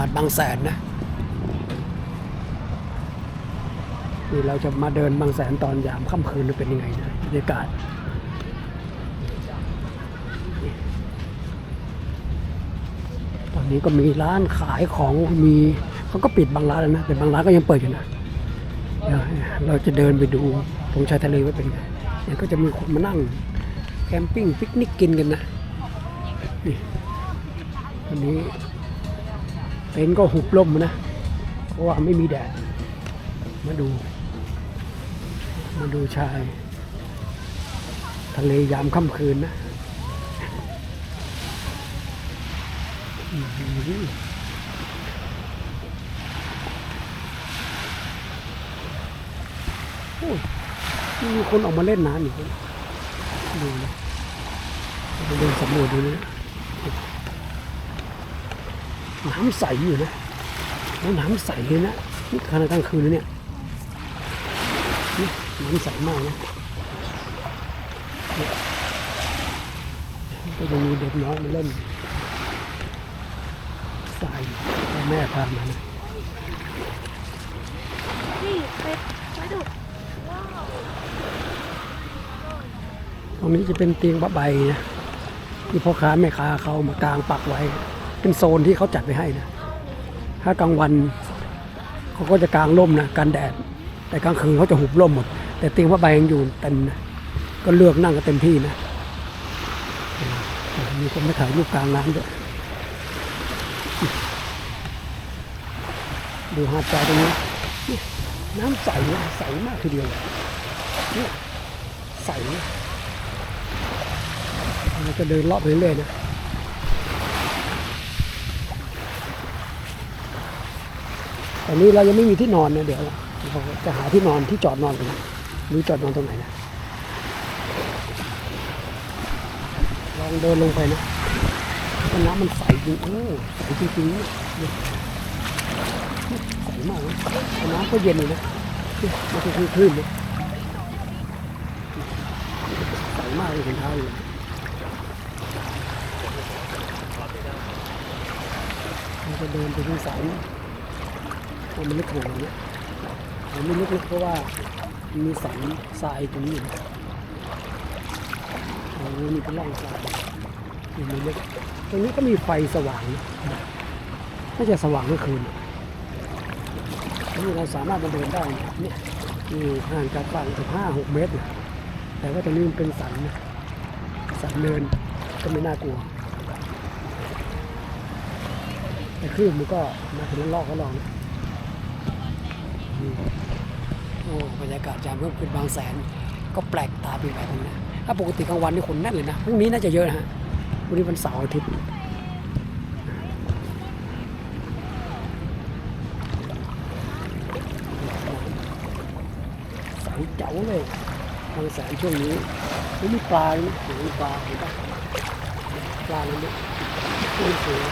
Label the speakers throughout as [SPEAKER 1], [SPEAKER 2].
[SPEAKER 1] าดบางแสนนะนี่เราจะมาเดินบางแสนตอนยามค่ำคืนจะเป็นยังไงนะบรรยากาศตอนนี้ก็มีร้านขายของมีเขาก็ปิดบางร้านแล้วนะแต่บางร้านก็ยังเปิดอยู่นะเราจะเดินไปดูตรงชายทะเลว่าเป็นไงก็จะมีคนมานั่งแคมปิ้งปิกนิกกินกันนะนี่วันนี้ ต็นท์ก็หุบล่มนะ เพราะว่าไม่มีแดด มาดู มาดูชาย ทะเลยามค่ำคืนนะโอ้ยนี่มีคนออกมาเล่นน้ำอีกนดูนะเดินสำรวจดูนะ น้ำใสอยู่นะแล้วน้ำใสเลยนะนี่ขณะกลางคืนนะเนี่ยนี่น้ำใสมากนะเนี่ยก็ยังมีเด็กน้อยมาเล่นทรายแม่พามานะ
[SPEAKER 2] นี่เป็ดไว้ดู
[SPEAKER 1] ตรงนี้จะเป็นเตียงผ้าใบนะที่พ่อค้าแม่ค้าเขามากางปักไว้ เป็นโซนที่เขาจัดไว้ให้นะ ถ้ากลางวันเขาก็จะกางร่มนะกันแดด แต่กลางคืนเขาจะหุบร่มหมด แต่เตียงผ้าใบยังอยู่เต็มนะก็เลือกนั่งกันเต็มที่นะมีคนมาถ่ายรูปกลางน้ำด้วยดูหาดทรายตรงนี้น้ำใสนะใสมากทีเดียวเนี่ยใสนะเราจะเดินเลาะไปเรื่อยนะ ตอนนี้เรายังไม่มีที่นอนนะเดี๋ยวเราจะหาที่นอนที่จอดนอนกันหรือจอดนอนตรงไหนนะลองเดินลงไปนะน้ำมันใสจริงโอ้ใสจริงๆใสมากนะน้ำก็เย็นเลยนะมันคือคลื่นๆนะใสมากเลยเห็นท้าเลยเราจะเดินไปที่สาย มันไม่ลึกขนาดนี้มันไม่ลึกๆเพราะว่ามีสันทรายตรงนี้โอ้มีเป็นร่องทรายอยู่ไม่ลึกตรงนี้ก็มีไฟสว่างน่าจะสว่างเมื่อคืนนี่เราสามารถมาเดินได้เนี่ยอยู่ห่างจากฝั่งถึงห้าหกเมตรนะแต่ว่าตรงนี้มันเป็นสันสันเนินก็ไม่น่ากลัวแต่คลื่นมันก็มาถึงลอกก็ลองอืมโอ้ บรรยากาศยามค่ำคืนบางแสน ก็แปลกตาไปแบบนึงนะถ้าปกติกลางวันนี่คนแน่นเลยนะพรุ่งนี้น่าจะเยอะนะฮะพรุ่งนี้วันเสาร์อาทิตย์ใสเจ๋วเลยบางแสนช่วงนี้ไม่มีปลาเลยนะมีปลาเห็นปะปลาเลยนี่ยขึ้นสูง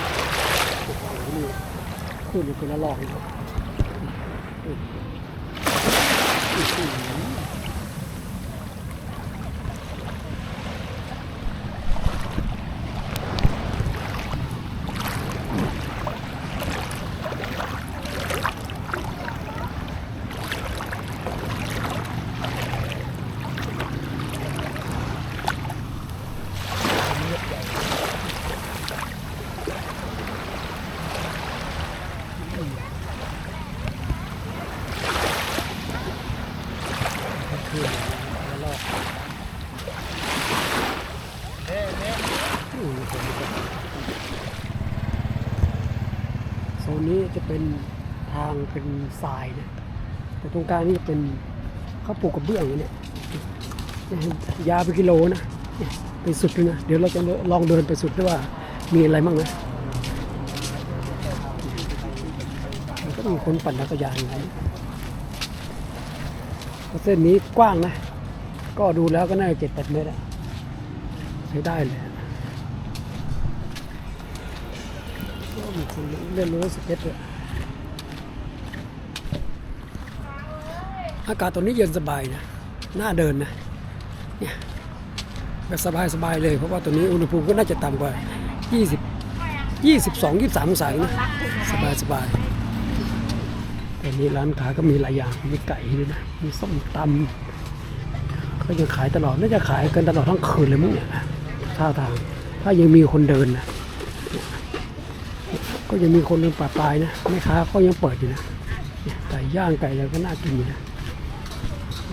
[SPEAKER 1] โอ้โหนี่ขึ้นอยู่คนละลอกเลย Thank you. ทรายนะแต่ตรงกลางนี่จะเป็นเขาปลูกกระเบื้องอย่างเนี่ยยาวไปกิโลนะเนี่ยไปสุดเลยนะเดี๋ยวเราจะลองเดินไปสุดด้วยว่ามีอะไรบ้างนะก็มีคนปั่นจักรยานอยู่นะเส้นนี้กว้างนะ ก็ดูแล้วก็น่าจะเจ็ดแปดเมตรอะใช้ได้เลยก็มีคนเล่นรถสเก็ตด้วย อากาศตอนนี้เย็นสบายนะน่าเดินนะเนี่ยแบบสบายสบายๆเลย เพราะว่าตอนนี้อุณหภูมิก็น่าจะต่ำกว่า 20ยี่สิบสองยี่สามองศาเองนะสบายสบายแต่นี้ร้านค้าก็มีหลายอย่างมีไก่ด้วยนะมีส้มตำก็ยังขายตลอดน่าจะขายกันตลอดทั้งคืนเลยมั้งเนี่ยท่าทาง ถ้ายังมีคนเดินนะก็ยังมีคนเดินป่าปลายนะแม่ค้าก็ยังเปิดอยู่นะเนี่ยไก่ย่างไก่อะไรก็น่ากินอยู่นะ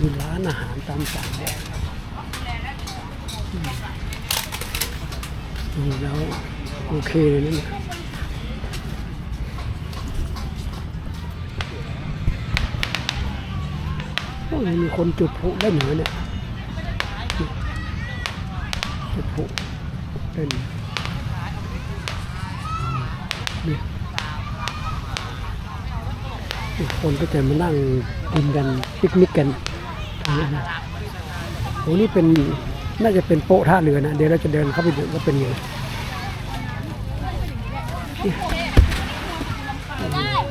[SPEAKER 1] มีร้านอาหารตามสั่งเนี่ยดูแล้วโอเคเลยนะโอ้ยมีคนจุดพลุได้เหนือเนี่ยจุดพลุเล่นนี่นี่คนก็จะมานั่งกินกันปิกนิกกัน ตรงนี้โอ้นี่เป็นน่าจะเป็นโป๊ะท่าเรือนะ เดี๋ยวเราจะเดินเข้าไปดูว่าเป็นยังไง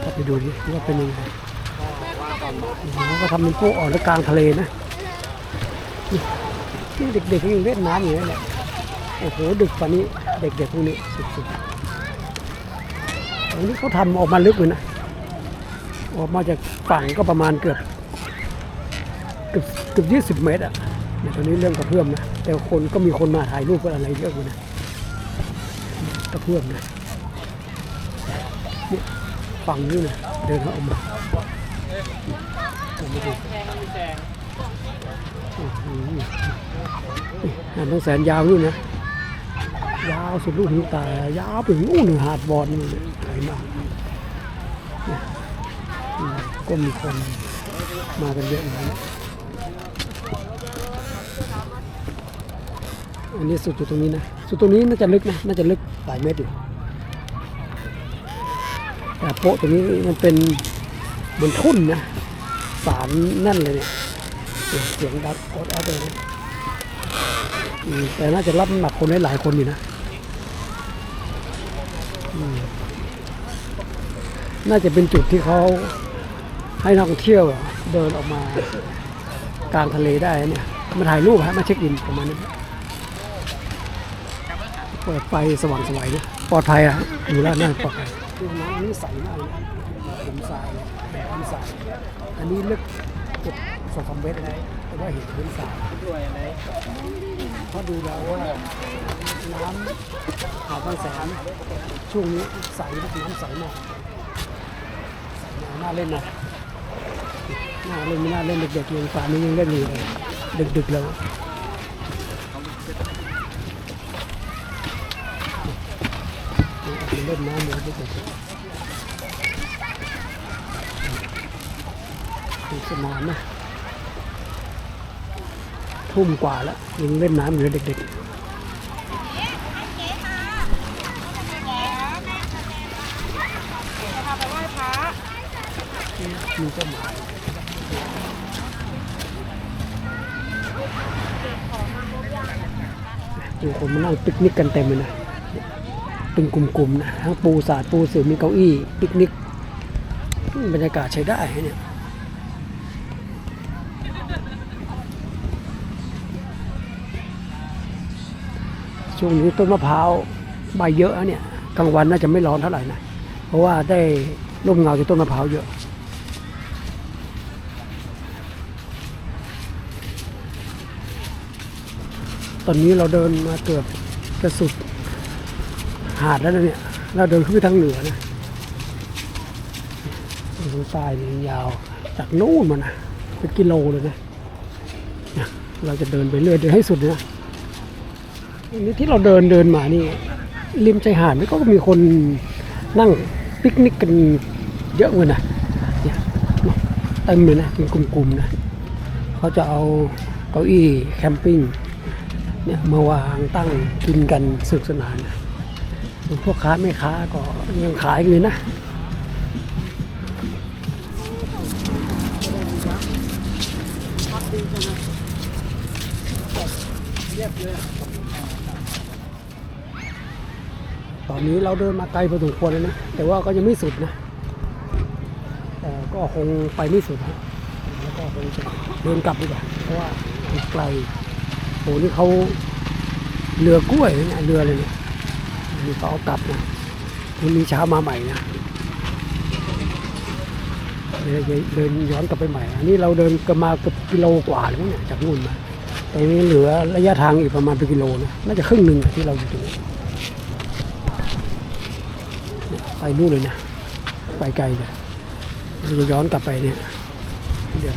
[SPEAKER 1] เข้าไปดูดิว่าเป็นยังไงเขาก็ทำเป็นโป๊ะออกแล้วกลางทะเลนะนี่เด็กๆก็ยังเล่นน้ำอยู่นั่แหละโอ้โหดึกกว่านี้เด็กๆพวกนี้สุดๆอันนี้เขาทำออกมาลึกเลยนะออกมาจากฝั่งก็ประมาณเกือบ เกือบเกือบยี่สิบเมตรอะเนี่ยตอนนี้เรื่องกระเพื่อมนะ แต่คนก็มีคนมาถ่ายรูปกันอะไรเยอะเลยนะกระเพื่อมนะเนี่ยฝั่งนี้นะเดินเข้าออมาผมไม่ดูโอ้โหาดบางแสนยาวนู่นนะ ยาวสุดลูกหูตายาวไปถึงนู่นหาดบอลนู่นเลยไกลมากก็มีคนมากันเยอะเหมื อันนี้สุดอยู่ตรงนี้นะ สุดตรงนี้น่าจะลึกนะ น่าจะลึกหลายเมตรอยู่ แต่โป๊ะตรงนี้มันเป็นเหมือนทุ่นนะ สารแน่นเลยเนี่ย เสียงดังออดแอดเลยนะแต่น่าจะรับน้ำหนักคนได้หลายคนอยู่นะ น่าจะเป็นจุดที่เขาให้นักท่องเที่ยวเดินออกมากลางทะเลได้เนี่ย มาถ่ายรูปฮะมาเช็คอินประมาณนี้ เปิดไฟสว่างสวยนะปลอดภัยอะอยู่แล้วน่าปลอดภัยคือน้ำนี่ใสมากเลยนะผมทรายแบบน้ำทรายอันนี้ลึกเกือบสองสามเมตรเลยแต่ว่าเห็นพื้นทรายเพราะดูแล้วว่าน้ำหาดบางแสนช่วงนี้ใสนะน้ำใสมากน่าเล่นนะน่าเล่นไม่น่าเล่นเด็กๆยังป่านนี้ยังเล่นอยู่เลยดึกๆแล้ว เล่นน้ำเลยเด็กๆดูสนามนะทุ่มกว่าแล้วยังเล่นน้ำอยู่เลยเด็กๆมีเจ้าหมาดูคนมานั่งปิกนิกกันเต็มเลยนะ เป็นกลุ่มๆนะทั้งปูสาดปูเสือมีเก้าอี้ปิกนิกบรรยากาศใช้ได้เนี่ยช่วงนี้ต้นมะพร้าวใบเยอะเนี่ยกลางวันน่าจะไม่ร้อนเท่าไหร่นะเพราะว่าได้ร่มเงาจากต้นมะพร้าวเยอะตอนนี้เราเดินมาเกือบจะสุด หาดแล้วนะเนี่ย เราเดินขึ้นไปทางเหนือนะทางใต้นี่ยาว จากนู่นมานะเป็นกิโลเลยนะเราจะเดินไปเรื่อยเดินให้สุดนะนนี้ที่เราเดินเดินมานี่ริมชายหาดนี่ก็มีคนนั่งปิกนิกกันเยอะเลยนะเต็มเลยนะเป็นกลุ่มๆนะเขาจะเอาเก้าอี้แคมปิ้งเนี่ยมาวางตั้งกินกันสนุกสนานนะส่วน พวกค้าแม่ค้าก็ยังขายอยู่นะตอนนี้เราเดินมาไกลพอสมควรแล้วนะ แต่ว่าก็ยังไม่สุดนะแต่ก็คงไปไม่สุดนะแล้วก็คงจะเดินกลับดีกว่าเพราะว่าไกลโหนี่เขาเรือกล้วยนะเนี่ยเรือเลยเนี่ย นี่เขาเอากลับนะพรุ่งนี้เช้ามาใหม่นะเดินเดินย้อนกลับไปใหม่ อันนี้เราเดินกันมาเกือบกิโลกว่าเลยเนี่ยจากนู่นมาแต่นี้เหลือระยะทางอีกประมาณเป็นกิโลนะน่าจะครึ่งหนึ่งที่เราอยู่ตรงนี้ไปนู่นเลยนะไปไกลเลยเราจะย้อนกลับไปเนี่ยเดี๋ยว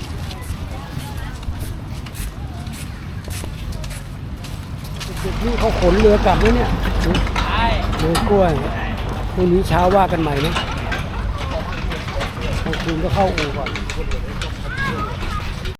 [SPEAKER 1] เด็กนี่เขาขนเรือกลับแล้วเนี่ย เรือกล้วยพรุ่งนี้เช้าว่ากันใหม่นะกลางคืนก็เข้าอู่ก่อน